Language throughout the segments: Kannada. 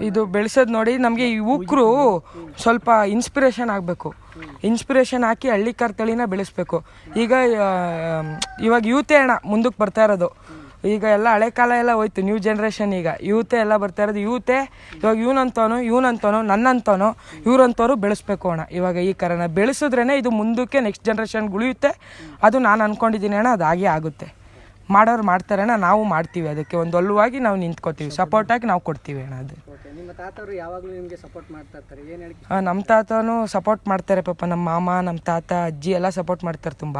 ಇದು ಬೆಳೆಸೋದು ನೋಡಿ ನಮಗೆ ಯುವಕರು ಸ್ವಲ್ಪ ಇನ್ಸ್ಪಿರೇಷನ್ ಆಗಬೇಕು. ಇನ್ಸ್ಪಿರೇಷನ್ ಹಾಕಿ ಹಳ್ಳಿ ತಳಿನ ಬೆಳೆಸ್ಬೇಕು. ಈಗ ಇವಾಗ ಯೂತೆ ಅಣ್ಣ ಮುಂದಕ್ಕೆ ಬರ್ತಾ ಇರೋದು. ಈಗ ಎಲ್ಲ ಹಳೆ ಕಾಲ ಎಲ್ಲ ಹೋಯ್ತು ನ್ಯೂ ಜನ್ರೇಷನ್ ಈಗ. ಯೂತೆ ಎಲ್ಲ ಬರ್ತಾ ಇರೋದು ಯೂತೆ ಇವಾಗ ಇವನಂತವನು ಇವನಂತವನು, ನನ್ನಂತವನು, ಇವ್ರಂತವ್ರು ಬೆಳೆಸ್ಬೇಕು ಅಣ್ಣ ಇವಾಗ ಈ ಕಾರಣ ಬೆಳೆಸಿದ್ರೇ ಇದು ಮುಂದಕ್ಕೆ ನೆಕ್ಸ್ಟ್ ಜನ್ರೇಷನ್ ಉಳಿಯುತ್ತೆ. ಅದು ನಾನು ಅನ್ಕೊಂಡಿದ್ದೀನಿ ಅಣ್ಣ ಅದು ಹಾಗೆ ಆಗುತ್ತೆ. ಮಾಡೋರು ಮಾಡ್ತಾರೆ ಅಣ್ಣ ನಾವು ಮಾಡ್ತೀವಿ ಅದಕ್ಕೆ. ಒಂದು ಒಲ್ಲುವಾಗಿ ನಾವು ನಿಂತ್ಕೋತೀವಿ ಸಪೋರ್ಟಾಗಿ ನಾವು ಕೊಡ್ತೀವಿ ಅಣ್ಣ ಅದು. ನಿಮ್ಮ ತಾತನು ಸಪೋರ್ಟ್ ಮಾಡ್ತಾರೆ ಪಾಪ ನಮ್ಮ ಮಾಮ ನಮ್ಮ ತಾತ ಅಜ್ಜಿ ಎಲ್ಲ ಸಪೋರ್ಟ್ ಮಾಡ್ತಾರೆ ತುಂಬ.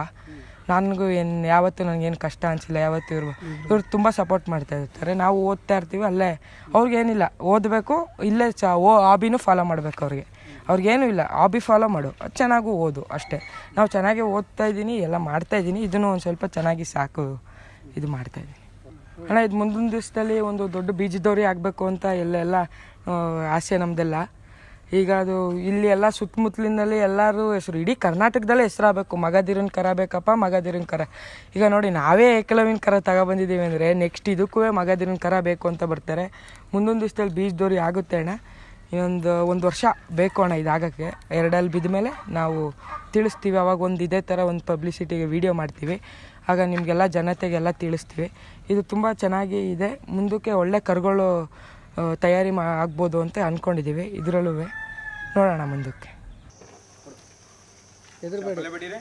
ನನಗೂ ಏನು ಯಾವತ್ತೂ ನನಗೇನು ಕಷ್ಟ ಅನಿಸಿಲ್ಲ ಯಾವತ್ತೂ ಇವರು ಇವ್ರು ತುಂಬ ಸಪೋರ್ಟ್ ಮಾಡ್ತಾ ಇರ್ತಾರೆ. ನಾವು ಓದ್ತಾ ಇರ್ತೀವಿ ಅಲ್ಲೇ. ಅವ್ರಿಗೇನಿಲ್ಲ ಓದಬೇಕು ಇಲ್ಲೇ ಚ ಓ ಹಾಬಿನೂ ಫಾಲೋ ಮಾಡಬೇಕು ಅವ್ರಿಗೆ. ಅವ್ರಿಗೇನೂ ಇಲ್ಲ ಹಾಬಿ ಫಾಲೋ ಮಾಡು. ಚೆನ್ನಾಗೂ ಓದು ಅಷ್ಟೇ. ನಾವು ಚೆನ್ನಾಗಿ ಓದ್ತಾ ಇದ್ದೀನಿ ಎಲ್ಲ ಮಾಡ್ತಾ ಇದ್ದೀನಿ ಇದನ್ನು ಒಂದು ಸ್ವಲ್ಪ ಚೆನ್ನಾಗಿ ಸಾಕು. ಇದು ಮಾಡ್ತಾ ಇದ್ದೀನಿ. ಅಣ್ಣ, ಇದು ಮುಂದಿನ ದಿವಸದಲ್ಲಿ ಒಂದು ದೊಡ್ಡ ಬೀಜದವ್ರಿ ಆಗಬೇಕು ಅಂತ ಎಲ್ಲೆಲ್ಲ ಆಸೆ ನಮ್ಮದೆಲ್ಲ ಈಗ ಅದು ಇಲ್ಲಿ ಎಲ್ಲ ಸುತ್ತಮುತ್ತಲಿನಲ್ಲಿ ಎಲ್ಲರೂ ಹೆಸರು, ಇಡೀ ಕರ್ನಾಟಕದಲ್ಲೇ ಹೆಸರಾಗಬೇಕು. ಮಗದಿರನ್ ಕರ ಬೇಕಪ್ಪ, ಮಗದಿರನ್ ಕರ. ಈಗ ನೋಡಿ, ನಾವೇ ಏಕಲವಿನ ಕರ ತಗೊಬಂದಿದ್ದೀವಿ ಅಂದರೆ ನೆಕ್ಸ್ಟ್ ಇದಕ್ಕೂ ಮಗದಿರನ್ ಕರ ಬೇಕು ಅಂತ ಬರ್ತಾರೆ. ಮುಂದೊಂದು ದಿವಸದಲ್ಲಿ ಬೀಜದವ್ರಿ ಆಗುತ್ತೆ ಅಣ್ಣ. ಇನ್ನೊಂದು ಒಂದು ವರ್ಷ ಬೇಕು ಅಣ್ಣ ಇದಾಗೋಕ್ಕೆ ಎರಡಲ್ಲಿ ಬಿದ್ದ ಮೇಲೆ ನಾವು ತಿಳಿಸ್ತೀವಿ, ಅವಾಗ ಒಂದು ಇದೇ ಥರ ಒಂದು ಪಬ್ಲಿಸಿಟಿಗೆ ವಿಡಿಯೋ ಮಾಡ್ತೀವಿ. ಆಗ ನಿಮಗೆಲ್ಲ ಜನತೆಗೆಲ್ಲ ತಿಳಿಸ್ತೀವಿ. ಇದು ತುಂಬ ಚೆನ್ನಾಗಿ ಇದೆ. ಮುಂದಕ್ಕೆ ಒಳ್ಳೆ ಕರುಗಳು ತಯಾರಿ ಮಾ, ಆಗ್ಬೋದು ಅಂತ ಅಂದ್ಕೊಂಡಿದ್ದೀವಿ ಇದರಲ್ಲೂ ನೋಡೋಣ ಮುಂದಕ್ಕೆ. ಹೆದರ್ಬೇಡಿ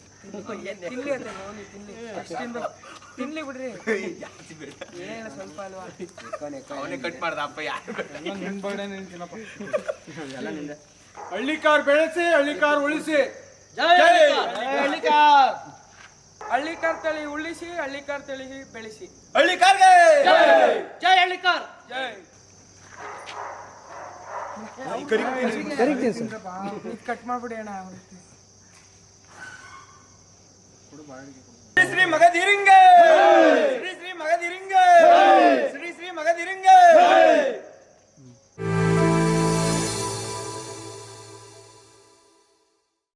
ತಿನ್ಲಿ ಬಿಡ್ರಿ ಏನು ಸ್ವಲ್ಪ ಅಲ್ವಾ ಅವನೇ ಕಟ್ ಮಾಡ್ದ ಅಪ್ಪ ಯಾರು ಹಳ್ಳಿಕಾರ್ ಬೆಳೆಸಿ ಹಳ್ಳಿಕಾರ್ ಉಳಿಸಿ ಹಳ್ಳಿಕಾರ್ ತಳಿ ಉಳಿಸಿ ಹಳ್ಳಿಕಾರ್ ತಳಿ ಬೆಳೆಸಿ ಹಳ್ಳಿ ಕಾರ್ಗೆ ಜೈ ಹಳ್ಳಿಕಾರ್ ಜೈ ಕಟ್ ಮಾಡ್ಬಿಡಿ ಅಣ್ಣ. ஸ்ரீ மகதிருங்க ஸ்ரீ ஸ்ரீ மகதிருங்க ஸ்ரீ ஸ்ரீ மகதிருங்க